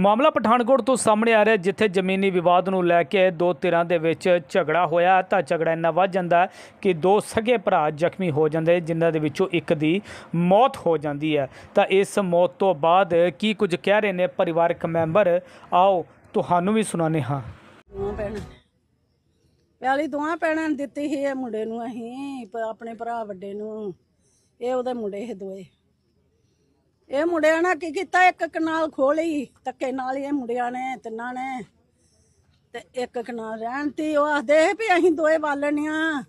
ਮਾਮਲਾ ਪਠਾਨਕੋਟ ਤੋਂ ਸਾਹਮਣੇ ਆ ਰਿਹਾ ਜਿੱਥੇ ਜ਼ਮੀਨੀ ਵਿਵਾਦ ਨੂੰ ਲੈ ਕੇ ਦੋ ਧਿਰਾਂ ਦੇ ਵਿੱਚ ਝਗੜਾ ਹੋਇਆ ਤਾਂ ਝਗੜਾ ਇੰਨਾ ਵੱਧ ਜਾਂਦਾ ਕਿ ਦੋ ਸਗੇ ਭਰਾ ਜ਼ਖਮੀ ਹੋ ਜਾਂਦੇ ਜਿਨ੍ਹਾਂ ਦੇ ਵਿੱਚੋਂ ਇੱਕ ਦੀ ਮੌਤ ਹੋ ਜਾਂਦੀ ਹੈ। ਤਾਂ ਇਸ ਮੌਤ ਤੋਂ ਬਾਅਦ ਕੀ ਕੁਝ ਕਹਿ ਰਹੇ ਨੇ ਪਰਿਵਾਰਕ ਮੈਂਬਰ? ਆਓ ਤੁਹਾਨੂੰ ਵੀ ਸੁਣਾਉਂਦੇ ਹਾਂ। ਦੋਵਾਂ ਭੈਣਾਂ ਨੇ ਪਿਆਲੀ ਦੋਵਾਂ ਭੈਣਾਂ ਦਿੱਤੀ ਸੀ ਇਹ ਮੁੰਡੇ ਨੂੰ ਅਸੀਂ, ਪ- ਆਪਣੇ ਭਰਾ ਵੱਡੇ ਨੂੰ। ਇਹ ਉਹਦੇ ਮੁੰਡੇ ਇਹ ਦੋਏ। ਇਹ ਮੁੰਡਿਆਂ ਨੇ ਕੀ ਕੀਤਾ? ਇੱਕ ਕਨਾਲ ਖੋਲੀ ਧੱਕੇ ਨਾਲ ਹੀ ਇਹ ਮੁੰਡਿਆਂ ਨੇ, ਤਿੰਨਾਂ ਨੇ। ਤੇ ਇੱਕ ਕਨਾਲ ਰਹਿਣ ਤੀ। ਉਹ ਆਖਦੇ ਵੀ ਅਸੀਂ ਦੋਏ ਬਾਲਣੀਆਂ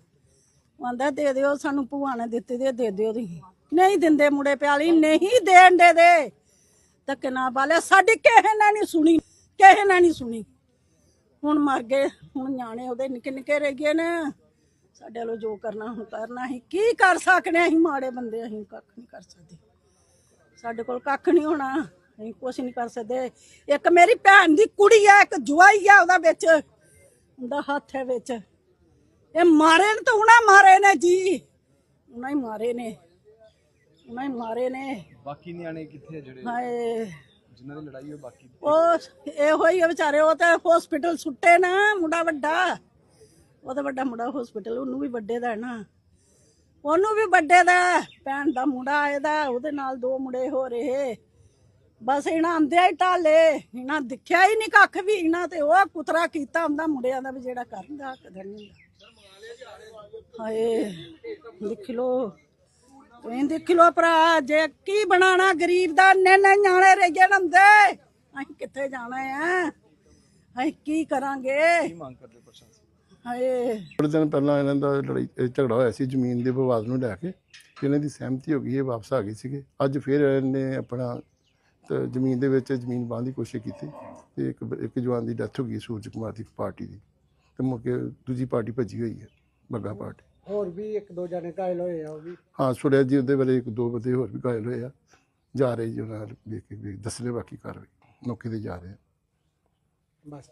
ਆਂਦਾ, ਦੇ ਦਿਓ, ਸਾਨੂੰ ਭੂਆ ਨੇ ਦਿੱਤੀ ਦੇ ਦੇ ਦਿਓ ਤੁਸੀਂ। ਨਹੀਂ ਦਿੰਦੇ ਮੁੰਡੇ ਪਿਆਲੀ, ਨਹੀਂ ਦੇਣ ਦੇ ਦੇ। ਧੱਕੇ ਨਾਲ ਬਾਲਿਆ ਸਾਡੀ ਕਿਸੇ ਨੇ ਨਹੀਂ ਸੁਣੀ, ਕਿਸੇ ਨੇ ਨਹੀਂ ਸੁਣੀ। ਹੁਣ ਮਰ ਗਏ, ਹੁਣ ਨਿਆਣੇ ਉਹਦੇ ਨਿੱਕੇ ਨਿੱਕੇ ਰਹਿ ਗਏ ਨੇ। ਸਾਡੇ ਵੱਲੋਂ ਜੋ ਕਰਨਾ, ਹੁਣ ਕਰਨਾ, ਅਸੀਂ ਕੀ ਕਰ ਸਕਨੇ ਅਸੀਂ ਮਾੜੇ ਬੰਦੇ, ਅਸੀਂ ਕੱਖ ਨਹੀਂ ਕਰ ਸਕਦੇ। ਸਾਡੇ ਕੋਲ ਕੱਖ ਨਹੀਂ ਹੋਣਾ। ਅਸੀਂ ਕੁਝ ਨਹੀਂ ਕਰ ਸਕਦੇ। ਇੱਕ ਮੇਰੀ ਭੈਣ ਦੀ ਕੁੜੀ ਆ ਇੱਕ ਜਵਾਈ ਆ ਉਹਦਾ ਵਿੱਚ। ਉਹਦਾ ਹੱਥ ਹੈ ਵਿੱਚ। ਇਹ ਮਾਰੇ ਨੇ ਤਾਂ ਉਹਨਾਂ ਮਾਰੇ ਨੇ ਜੀ। ਉਹਨਾਂ ਹੀ ਮਾਰੇ ਨੇ। ਉਹਨਾਂ ਹੀ ਮਾਰੇ ਨੇ। ਬਾਕੀ ਨਿਆਣੇ ਕਿੱਥੇ ਆ ਜਿਹੜੇ ਹਾਏ। ਜਿਨ੍ਹਾਂ ਦੀ ਲੜਾਈ ਹੋਈ ਬਾਕੀ ਉਹ ਇਹੋ ਹੀ ਆ ਵਿਚਾਰੇ ਉਹ ਤਾਂ ਹਸਪੀਟਲ ਸੁੱਟੇ ਨਾ ਮੁੰਡਾ ਵੱਡਾ। ਉਹ ਤਾਂ ਵੱਡਾ ਮੁੰਡਾ ਹਸਪੀਟਲ ਉਹਨੂੰ ਵੀ ਵੱਡੇ ਦਾ ਹੈ ਨਾ। ਉਹਨੂੰ ਵੀ ਵੱਡੇ ਦਾ ਭੈਣ ਦਾ ਮੁੰਡਾ ਇਹਦਾ ਉਹਦੇ ਨਾਲ ਦੋ ਮੁੰਡੇ ਹੋ ਰਹੇ। ਬਸ ਇਹਨਾਂ ਆਂਦਿਆ ਹੀ ਢਾਲੇ ਇਹਨਾਂ ਦਿਖਿਆ ਹੀ ਨਹੀਂ ਕੱਖ ਵੀ। ਇਹਨਾਂ ਤੇ ਉਹ ਕੁਤਰਾ ਕੀਤਾ ਹੁੰਦਾ, ਮੁੰਡਿਆਂ ਦਾ ਵੀ ਜਿਹੜਾ ਕਰਦਾ ਕਦਰ ਨਹੀਂ ਹੁੰਦਾ ਹਾਏ ਦੇਖ ਲੋ ਤੁਸੀਂ ਦੇਖ ਲੋ ਭਰਾ, ਜੇ ਕੀ ਬਣਾਣਾ ਗਰੀਬ ਦਾ ਨੇ ਨੇ ਨਿਆਣੇ ਰਹਿ ਗਏ ਨੰਦੇ ਅਸੀਂ ਕਿੱਥੇ ਜਾਣਾ ਆ? ਅਸੀਂ ਕੀ ਕਰਾਂਗੇ? ਕੀ ਮੰਗ ਕਰਦੇ ਪ੍ਰਸ਼ਾਸਨ ਹਾਏ। ਥੋੜੇ ਦਿਨ ਪਹਿਲਾਂ ਇਹਨਾਂ ਦਾ ਲੜਾਈ ਇਹ ਝਗੜਾ ਹੋਇਆ ਸੀ ਜ਼ਮੀਨ ਦੇ ਵਿਵਾਦ ਨੂੰ ਲੈ ਕੇ ਤੇ ਇਹਨਾਂ ਦੀ ਸਹਿਮਤੀ ਹੋ ਗਈ ਇਹ ਵਾਪਸ ਆ ਗਏ ਸੀਗੇ। ਅੱਜ ਫਿਰ ਇਹਨੇ ਆਪਣਾ ਤੇ ਜ਼ਮੀਨ ਦੇ ਵਿੱਚ ਜ਼ਮੀਨ ਬਾਂਧ ਦੀ ਕੋਸ਼ਿਸ਼ ਕੀਤੀ ਤੇ ਇੱਕ ਇੱਕ ਜਵਾਨ ਦੀ ਡੈਥ ਹੋ ਗਈ ਸੂਰਜ ਕੁਮਾਰ ਦੀ ਪਾਰਟੀ ਦੀ। ਤੇ ਮੁਕੇ ਦੂਜੀ ਪਾਰਟੀ ਭੱਜੀ ਹੋਈ ਹੈ ਬੱਗਾ ਪਾਰਟੀ। ਹੋਰ ਵੀ ਇੱਕ ਦੋ ਜਣੇ ਘਾਇਲ ਹੋਏ ਆ ਉਹ ਵੀ। ਹਾਂ ਸੁਣਿਆ ਜੀ ਉਹਦੇ ਬਾਰੇ ਇੱਕ ਦੋ ਬੰਦੇ ਹੋਰ ਵੀ ਘਾਇਲ ਹੋਏ ਆ। ਜਾ ਰਹੇ ਜੀ ਉਹਨਾਂ ਨਾਲ ਵੇਖ ਕੇ ਦੱਸਣੇ ਬਾਕੀ ਕਾਰਵਾਈ। ਮੌਕੇ ਤੇ ਜਾ ਰਹੇ ਆ। ਬਸ।